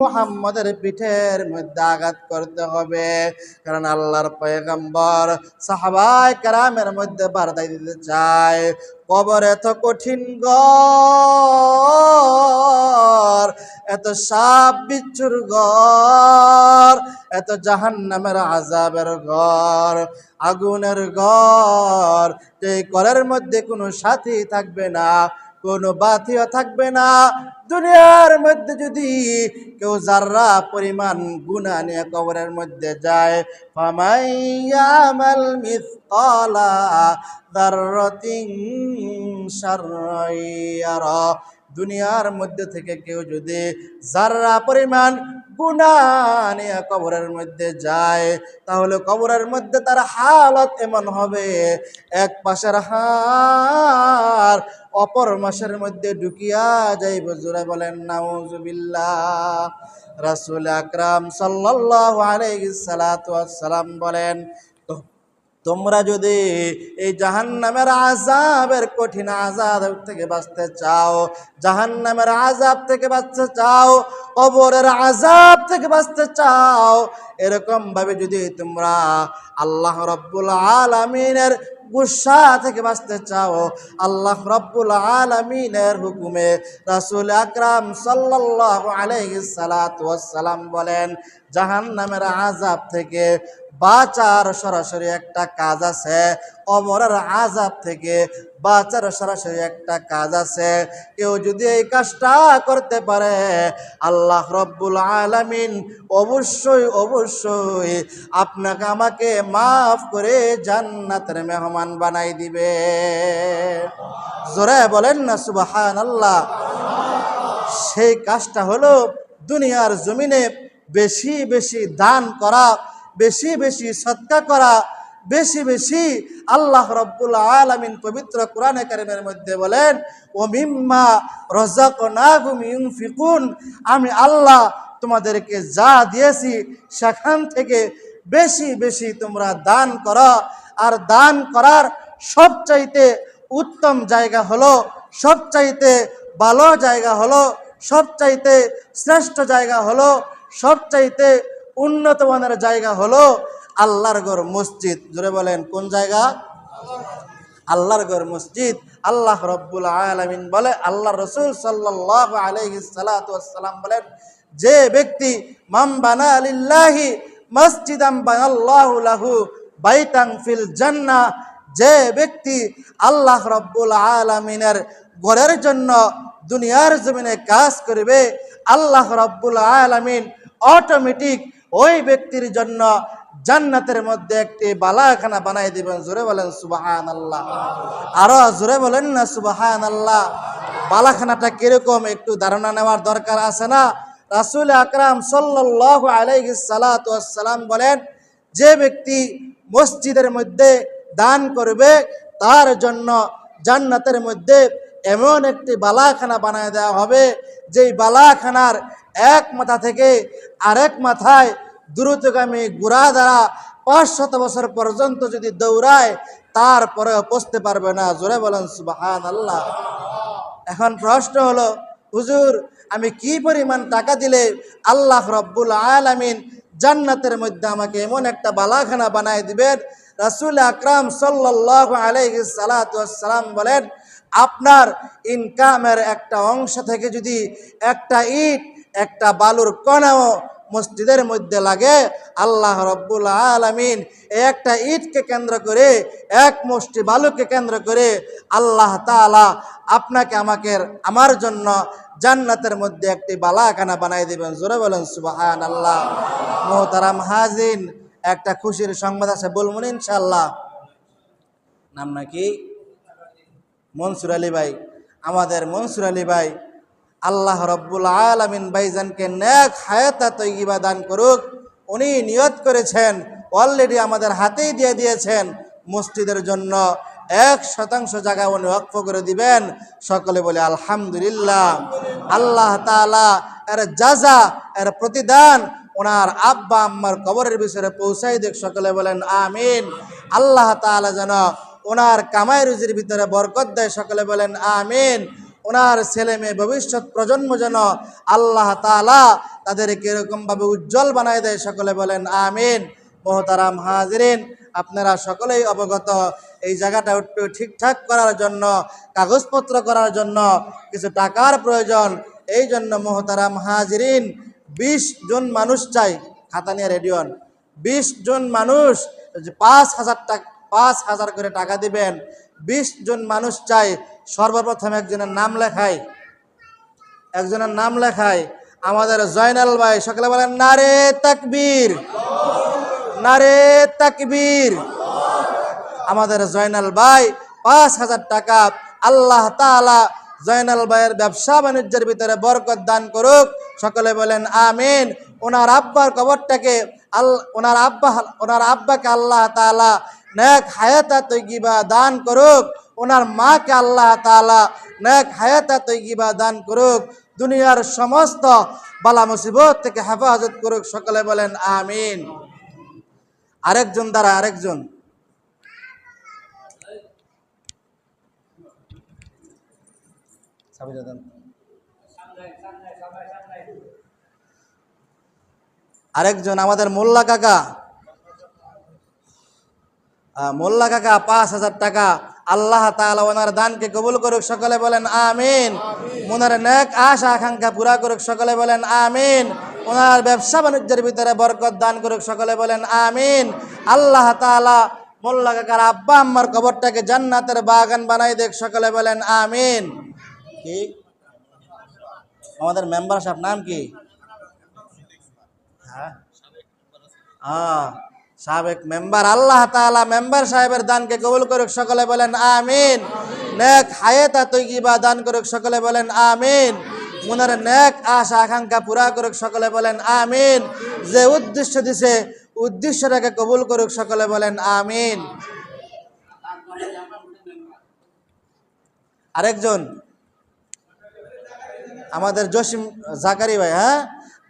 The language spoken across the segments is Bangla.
মুহাম্মদের পিঠের মধ্যে আঘাত করতে হবে। কারণ আল্লাহর পয়গম্বর সাহাবাই কারামের মধ্যে বার্তা দিতে চায়। কবর এত কঠিন গর এত সাপ বিচ্ছুর ঘর, এত জাহান্নামের আজাবের ঘর, আগুনের ঘর। এই ঘরের মধ্যে কোনো সাথী থাকবে না কোনো বাতিও থাকবে না। দুনিয়ার মধ্যে যদি কেউ যারা পরিমাণ গুণা নিয়ে কবরের মধ্যে যায়, ফামাইয়ামাল মিসকালা দাররাতিন শাররাইয়ারা। দুনিয়ার মধ্যে থেকে কেউ যদি যারা পরিমাণ গুণা নিয়ে কবরের মধ্যে যায়, তাহলে কবরের মধ্যে তার হালত এমন হবে, এক পাশের হার অপর মাসের মধ্যে ঢুকিয়া যাইব। জোরে বলেন নাউজুবিল্লা রাসুল আকরাম সাল্লাহ আলাইসালাম বলেন তোমরা যদি এই জাহান্নামের আজাবের কঠিন আজাদ থেকে বাঁচতে চাও, জাহান্নামের আজাব থেকে বাঁচতে চাও, কবরের আজাব থেকে বাঁচতে চাও এরকম ভাবে যদি তোমরা আল্লাহ রব্বুল আলামিনের গুসা থেকে বাঁচতে চাও, আল্লাহ রব্বুল আলমিনের হুকুমে রাসুল আকরাম সাল্লাহ আলাইসালাম বলেন জাহান নামের আজাব থেকে বাঁচার সরাসরি একটা কাজ আছে কবরের আজাব থেকে বাঁচার সরাসরি একটা কাজ আছে। কেউ যদি এই কাজটা করতে পারে, আল্লাহ রব্বুল আলামিন অবশ্যই অবশ্যই আপনাকে আমাকে মাফ করে জান্নাতের মেহমান বানাই দিবে। জোরে বলেন না সুবাহান আল্লাহ সেই কাজটা হলো দুনিয়ার জমিনে বেশি বেশি দান করা, বেশি বেশি সৎকা করা বেশি বেশি আল্লাহ রব্বুল আলামিন পবিত্র কোরআনে কারিমের মধ্যে বলেন ও মিম্মা রজাকুম ফিকুন আমি আল্লাহ তোমাদেরকে যা দিয়েছি সেখান থেকে বেশি বেশি তোমরা দান করো। আর দান করার সবচাইতে উত্তম জায়গা হলো, সবচাইতে ভালো জায়গা হলো, সবচাইতে শ্রেষ্ঠ জায়গা হলো, সবচাইতে উন্নতমানের জায়গা হলো আল্লাহর ঘর মসজিদ। জোরে বলেন, কোন জায়গা? আল্লাহর ঘর মসজিদ। আল্লাহ রব্বুল আলমিন বলে, আল্লাহ রসুল সাল্লাহ আলহিসাল্লাম বলেন, যে ব্যক্তি মাম আলিল্লাহি মসজিদাম ফিল জান্নাহ যে ব্যক্তি আল্লাহ রব্বুল আলমিনের ঘরের জন্য দুনিয়ার জমিনে কাজ করবে, আল্লাহ রব্বুল আলমিন অটোমেটিক ওই ব্যক্তির জন্য জান্নাতের মধ্যে একটি বালাখানা বানাই দিবেন। জোরে বলেন সুবাহান আল্লাহ আরও জোরে বলেন না সুবাহান আল্লাহ বালাখানাটা কীরকম, একটু ধারণা নেওয়ার দরকার আছে না? রাসুল আকরাম সাল্লাহ আলাইহি সালাম বলেন, যে ব্যক্তি মসজিদের মধ্যে দান করবে, তার জন্য জান্নাতের মধ্যে এমন একটি বালাখানা বানায় দেওয়া হবে, যেই বালাখানার এক মাথা থেকে আরেক মাথায় দ্রুতগামী গুড়া দ্বারা পাঁচ শত বছর পর্যন্ত যদি দৌড়ায়, তারপরে পৌঁছতে পারবে না। জোরে বলেন সুবাহান আল্লাহ এখন প্রশ্ন হলো, হুজুর, আমি কি পরিমাণ টাকা দিলে আল্লাহ রব্বুল আলামিন জান্নাতের মধ্যে আমাকে এমন একটা বালাখানা বানায় দিবেন? রাসুল আকরাম সাল্লাহ আলাইহি সালাম বলেন, আপনার ইনকামের একটা অংশ থেকে যদি একটা ইট, একটা বালুর কণাও মসজিদের মধ্যে লাগে, আল্লাহ রব্বুল আলমিন একটা ইটকে কেন্দ্র করে, এক মুষ্টি বালুকে কেন্দ্র করে আল্লাহ তালা আপনাকে আমাকে, আমার জন্য জান্নাতের মধ্যে একটি বালাখানা বানাই দিবেন। জোরে বলেন সুবাহান আল্লাহ মোহতারাম হাজিন একটা খুশির সংবাদ আছে, বলব ইনশাল্লাহ নাম নাকি? মনসুর আলী ভাই। আমাদের মনসুর আলী ভাই আল্লাহ রব্বুল আলমিন ভাইজানকে ন্যাক হায়াতা তৈবা দান করুক। উনি নিয়ত করেছেন অলরেডি আমাদের হাতেই দিয়ে দিয়েছেন। মসজিদের জন্য এক শতাংশ জায়গা উনি ওয়াকফ করে দিবেন। সকলে বলে আলহামদুলিল্লাহ। আল্লাহ তালা এর যাজা এর প্রতিদান ওনার আব্বা আম্মার কবরের বিষয়ে পৌঁছাই দেখ সকলে বলেন আমিন। আল্লাহ তালা যেন ওনার কামাই রুজির ভিতরে বরকত দেয়। সকলে বলেন আমিন। ওনার ছেলে মেয়ে ভবিষ্যৎ প্রজন্ম যেন আল্লাহ তালা তাদেরকে এরকমভাবে উজ্জ্বল বানায় দেয়, সকলে বলেন আমিন। মোহতারাম হাজিরিন, আপনারা সকলেই অবগত এই জায়গাটা একটু ঠিকঠাক করার জন্য, কাগজপত্র করার জন্য কিছু টাকার প্রয়োজন। এই জন্য মোহতারাম হাজিরিন, বিশ জন মানুষ চাই। খাতা নিয়ে রেডিওন বিশ জন মানুষ, পাঁচ হাজার টাকা, পাঁচ হাজার করে টাকা দিবেন। বিশ জন মানুষ চায় সর্বপ্রথম একজনের নাম লেখায়। একজনের নাম লেখায়, আমাদের জয়নাল ভাই। সকলে বলেন, নারে তাকবীর নারে তাকবীর। আমাদের জয়নাল ভাই, পাঁচ হাজার টাকা। আল্লাহ তাআলা জয়নাল ভাইয়ের ব্যবসা বাণিজ্যের ভিতরে বরকত দান করুক। সকলে বলেন, আমিন। ওনার আব্বার কবরটাকে আল, ওনার আব্বা, ওনার আব্বাকে আল্লাহ তাআলা নেক হায়াতা তৈগিবা দান করুক, ওনার মাকে আল্লাহ তালা নেক হায়াতা তৈগিবা দান করুক, দুনিয়ার সমস্ত বালা মুসিবত থেকে হেফাজত করুক, সকলে বলেন আমিন। আরেকজন দ্বারা আরেকজন। আরেকজন, আমাদের মোল্লা কাকা। মোল্লা কাকা, পাঁচ হাজার টাকা। আল্লাহ তাআলা ওনার দানকে কবুল করুক, সকলে বলেন আমিন। ওনার নেক আশা, আকাঙ্ক্ষা পুরা করুক, সকলে বলেন আমিন। ওনার ব্যবসা বাণিজ্যের ভিতরে বরকত দান করুক, সকলে বলেন আমিন। আল্লাহ তাআলা মোল্লা কাকার আব্বা আম্মার কবরটাকে জান্নাতের বাগান বানাই দেখ, সকলে বলেন আমিন। কি? আমাদের মেম্বার সাহেব, নাম কি? হ্যাঁ। হ্যাঁ সাবেক মেম্বার, আল্লাহ তাআলা মেম্বার সাহেবের দানকে কবুল করুক, সকলে বলেন আমিন। নেক হায়াতা তৈগিবা দান করুক, সকলে বলেন আমিন। মনের নেক আশা, আকাঙ্ক্ষা পুরা করুক, সকলে বলেন আমিন। যে উদ্দেশ্য দিছে, উদ্দেশ্যটাকে কবুল করুক, সকলে বলেন আমিন। আরেকজন, আমাদের জসিম জাকারি ভাই হ্যাঁ?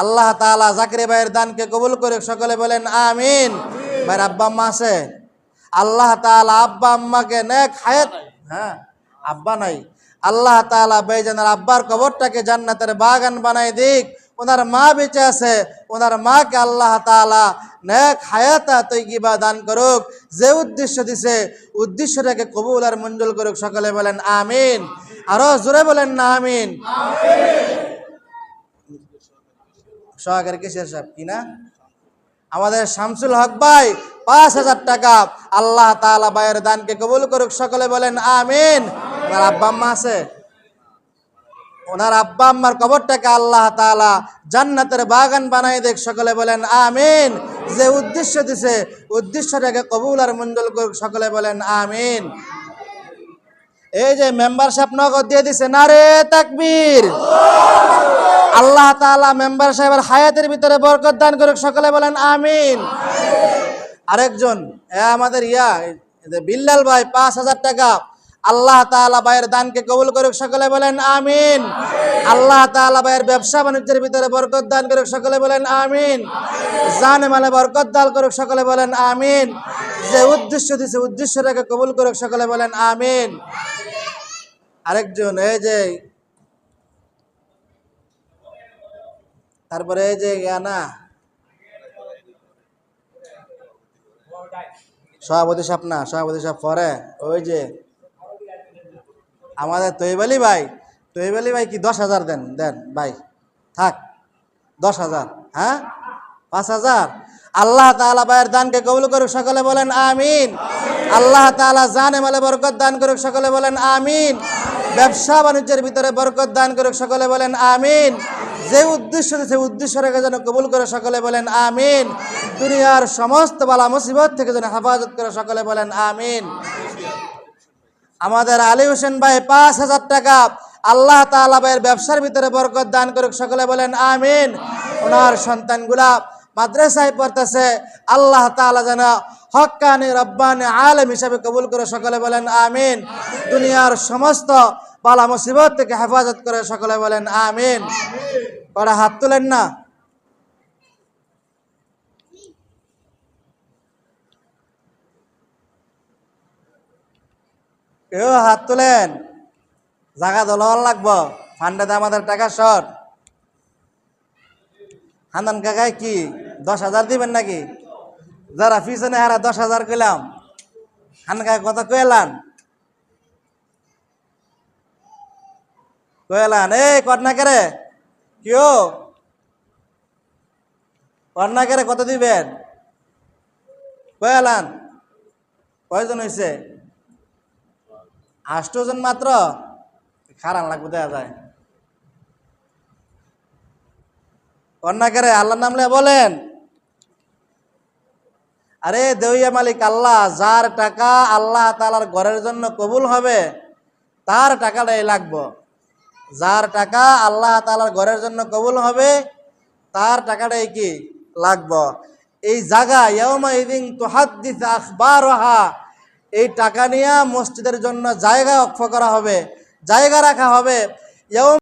আল্লাহ তাআলা জাকারি ভাইয়ের দানকে কবুল করে সকলে বলেন আমিন। ভাইয়ের আব্বা আম্মা আছে? আল্লাহ তাআলা আব্বা আম্মাকে নেক হায়াত হ্যাঁ আব্বা নাই। আল্লাহ তাআলা ভাইজানের আব্বার কবরটাকে জান্নাতের বাগান বানাই দিক। ওনার মা বেঁচে আছে। ওনার মাকে আল্লাহ তাআলা নেক হায়াতা তৈগিবা দান করুক। যে উদ্দেশ্য দিছে উদ্দেশ্যটাকে কবুল আর মঞ্জুল করুক সকলে বলেন আমিন। আরও জোরে বলেন না আমিন। সহকারী কিসের সাহেব, কি না? আমাদের শামসুল হক ভাই, পাঁচ হাজার টাকা আল্লাহ তাআলা ভাইয়ের দানকে কবুল করুক, সকলে বলেন আমিন। ওনার আব্বা আম্মা আছে? ওনার আব্বা আম্মার কবরটাকে আল্লাহ তাআলা জান্নাতের বাগান বানাই দেখ, সকলে বলেন আমিন। যে উদ্দেশ্য দিছে, উদ্দেশ্যটাকে কবুল আর মঞ্জুর করুক, সকলে বলেন আমিন। এই যে মেম্বারশিপ নগদ দিয়ে দিছে, নারে তাকবীর। আল্লাহ তাআলা মেম্বার সাহেবের হায়াতের ভিতরে বরকত দান করুক, সকলে বলেন আমিন। আরেকজন আমাদের ইয়া বিল্লাল ভাই, পাঁচ হাজার টাকা। আল্লাহ তাআলা ভাইয়ের দানকে কবুল করুক, সকলে বলেন আমিন। আল্লাহ তাআলা ভাইয়ের ব্যবসা বাণিজ্যের ভিতরে বরকত দান করুক, সকলে বলেন আমিন। জানে মালে বরকত দান করুক, সকলে বলেন আমিন। যে উদ্দেশ্য দিছে, উদ্দেশ্যটাকে কবুল করুক, সকলে বলেন আমিন। আরেকজন, এই যে তারপরে এই যে না সভাপতি সাহেব না, সভাপতি সাপ পরে। ওই যে আমাদের তৈবালি ভাই তৈবালি ভাই কি দশ হাজার দেন? দেন, ভাই, থাক, দশ হাজার হ্যাঁ? পাঁচ হাজার। আল্লাহ তাআলা ভাইয়ের দানকে কবুল করুক, সকলে বলেন আমিন। আল্লাহ তাআলা জানে মালে বরকত দান করুক, সকলে বলেন আমিন। ব্যবসা বাণিজ্যের ভিতরে বরকত দান করুক, সকলে বলেন আমিন। যে উদ্দেশ্য সে উদ্দেশ্য রেখে যেন কবুল করে সকলে বলেন আমিন। দুনিয়ার সমস্ত বালা মুসিবত থেকে যেন হেফাজত করে সকলে বলেন আমিন। আমাদের আলী হোসেন ভাই পাঁচ হাজার টাকা আল্লাহ তাআলা ভাইয়ের ব্যবসার ভিতরে বরকত দান করুক, সকলে বলেন আমিন। ওনার সন্তানগুলা মাদ্রাসায় পড়তেছে, আল্লাহ তাআলা যেন হক্কানি রব্বানি আলম হিসাবে কবুল করে সকলে বলেন আমিন। দুনিয়ার সমস্ত বালা মুসিবত থেকে হেফাজত করে সকলে বলেন, আমিন। কটা হাত তুলেন না। কেউ হাত তোলেন। জায়গা দলওয়াল লাগবো। ফান্ডেতে আমাদের টাকা শর্ট হান্দান কাকায় কি, দশ হাজার দিবেন নাকি? যারা পিছনে হারা দশ হাজার কইলাম। হান কাকা কত কইলান কইলান, এই কটনা কেরে কত দিবেন? কয়ালান কয়জন হয়েছে আষ্টজন মাত্র? খারাপ লাগবে দেখা যায়। কন্যাকারে আল্লাহ নামলে বলেন। আরে দেউয়া মালিক আল্লাহ, যার টাকা আল্লাহ তালার ঘরের জন্য কবুল হবে, তার টাকাটাই লাগবো। যার টাকা আল্লাহ তালার ঘরের জন্য কবুল হবে, তার টাকাটাই কি? লাগব। এই জায়গা ইয়ামা ইদিন তুহাদ্দিস আখবারহা, এই টাকা নিয়ে মসজিদের জন্য জায়গা অক্ষ করা হবে। জায়গা রাখা হবে।